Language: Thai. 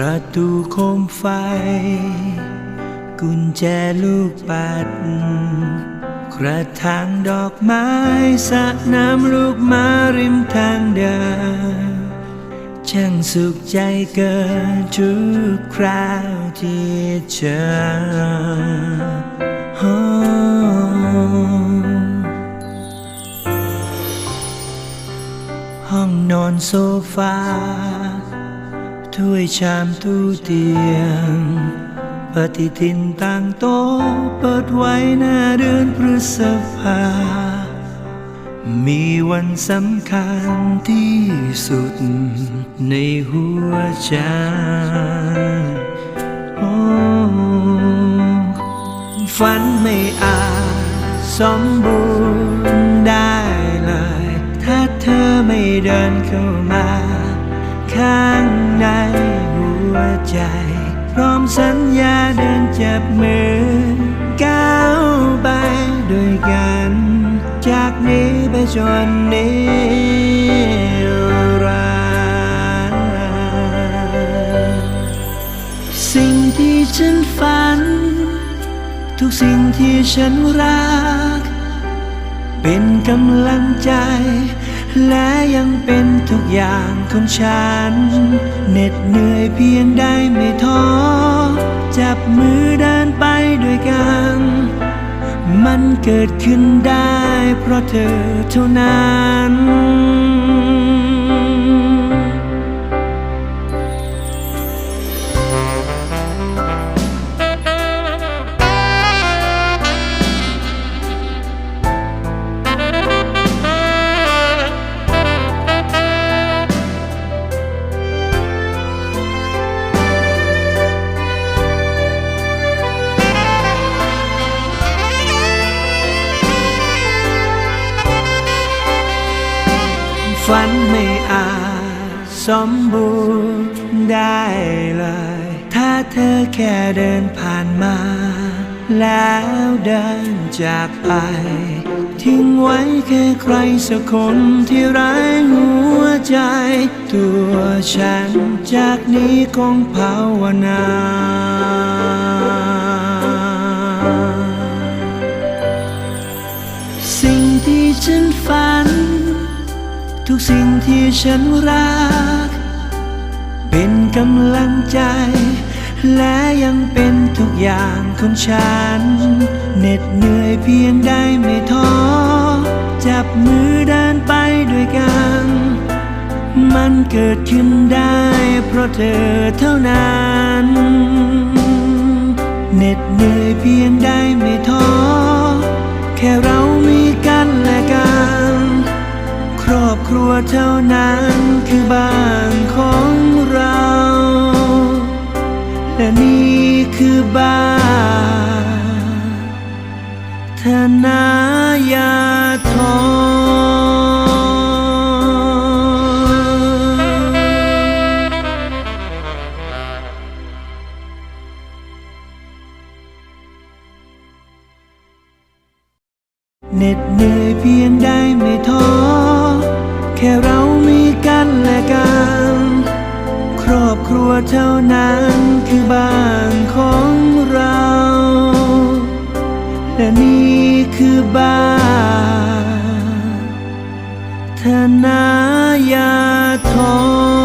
ประตูโคมไฟ กุญแจลูกปัด กระถางดอกไม้สระน้ำลูกมาริมทางเดินช่างสุขใจเกินทุกคราวที่เจอโอ้ห้องนอนโซฟา ถ้วยชามตู้เตียง ปฏิทินต่างโต๊ะเปิดไว้หน้าเดือนพฤษภา มีวันสำคัญที่สุดในหัวใจโอ้ฝันไม่อาจสมบูรณ์ได้เลย ถ้าเธอไม่เดินเข้ามา ข้างในหัวใจ พร้อมสัญญาเดินจับมือ ก้าวไปด้วยกัน จากนี้ไปจนนิรันดร์สิ่งที่ฉันฝัน ทุกสิ่งที่ฉันรัก เป็นกำลังใจ และยังเป็นทุกอย่างของฉัน เหน็ดเหนื่อยเพียงได้ไม่ท้อ จับมือเดินไปด้วยกัน มันเกิดขึ้นได้เพราะเธอเท่านั้น ฝันไม่อาจสมบูรณ์ได้เลย ถ้าเธอแค่เดินผ่านมา แล้วเดินจากไป ทิ้งไว้แค่ใครสักคนที่ไร้หัวใจ ตัวฉันจากนี้คงภาวนาสิ่งที่ฉันฝัน ทุกสิ่งที่ฉันรัก เป็นกำลังใจ และยังเป็นทุกอย่างของฉัน เหน็ดเหนื่อยเพียงได้ไม่ท้อ จับมือเดินไปด้วยกัน มันเกิดขึ้นได้เพราะเธอเท่านั้นเหน็ดเหนื่อยเพียงได้ไม่ท้อ แค่เรามีกันและกัน ครอบครัวเท่านั้นคือบ้านของเรา และนี่คือบ้านธนายาทองเหน็ดเหนื่อยเพียงได้ไม่ท้อ แค่เรามีกันและกัน ครอบครัวเท่านั้นคือบ้านของเรา และนี่คือบ้านธนายาทอง